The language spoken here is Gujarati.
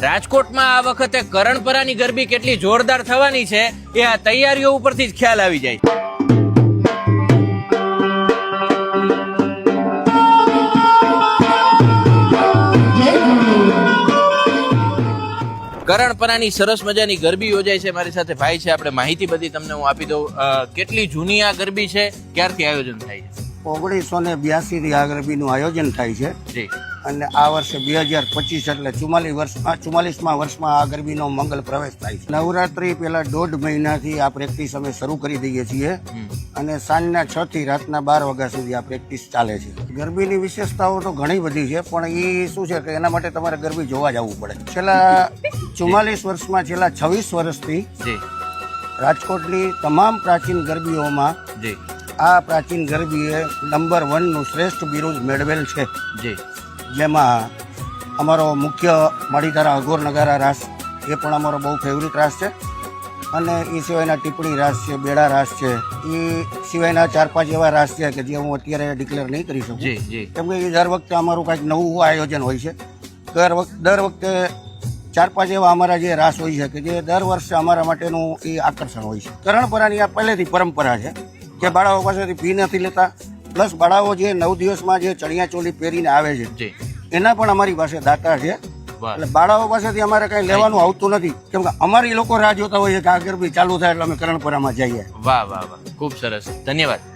રાજકોટમાં આ વખતે કરણપરાની ગરબી કેટલી જોરદાર થવાની છે એ આ તૈયારીઓ ઉપરથી જ ખ્યાલ આવી જાય કરણપરાની સરસ મજાની ગરબી યોજાય છે મારી સાથે ભાઈ છે. આપણે માહિતી બધી તમને હું આપી દઉં. કેટલી જૂની આ ગરબી છે? ક્યારથી આયોજન થાય છે? ઓગણીસો ને બ્યાસી થી આ ગરબીનું આયોજન થાય છે. જી. અને આ વર્ષે બે હજાર પચીસ એટલે ચુમ્માલીસ વર્ષમાં ચુમ્માલીસમાં વર્ષમાં આ ગરબીનો મંગલ પ્રવેશ થાય છે. નવરાત્રી પહેલાં દોઢ મહિનાથી આ પ્રેક્ટિસ અમે શરૂ કરી દઈએ છીએ. અને સાંજના છ થી રાતના બાર વાગ્યા સુધી આ પ્રેક્ટિસ ચાલે છે. ગરબીની વિશેષતાઓ તો ઘણી બધી છે પણ એ શું છે કે એના માટે તમારે ગરબી જોવા જવું પડે. છેલ્લા ચુમ્માલીસ વર્ષમાં છેલ્લા છવ્વીસ વર્ષથી રાજકોટની તમામ પ્રાચીન ગરબીઓમાં આ પ્રાચીન ગરબીએ નંબર વનનું શ્રેષ્ઠ બિરુદ મેળવેલ છે. જી. જેમાં અમારો મુખ્ય માળીધારા અઘોર નગારા રાસ એ પણ અમારો બહુ ફેવરિટ રાસ છે. અને એ સિવાયના ટિપ્પણી રાસ છે બેડા રાસ છે એ સિવાયના ચાર પાંચ એવા રાસ છે કે જે હું અત્યારે ડિક્લેર નહીં કરી શકું. કેમ કે એ દર વખતે અમારું કાંઈક નવું આયોજન હોય છે. દર વખતે દર વખતે ચાર પાંચ એવા અમારા જે રાસ હોય છે કે જે દર વર્ષે અમારા માટેનું એ આકર્ષણ હોય છે. કરણપરાની આ પહેલેથી પરંપરા છે કે બાળકો પાસેથી ફી નથી લેતા પ્લસ બાળાઓ જે નવ દિવસમાં જે ચણિયા ચોલી પહેરીને આવે છે એના પણ અમારી પાસે દાતા છે. એટલે બાળાઓ પાસેથી અમારે કઈ લેવાનું આવતું નથી. કેમ કે અમારી લોકો રાહ જોતા હોય છે કે આ ગરબી ચાલુ થાય એટલે અમે કરણપરામાં જઈએ. વાહ વાહ વાહ. ખૂબ સરસ. ધન્યવાદ.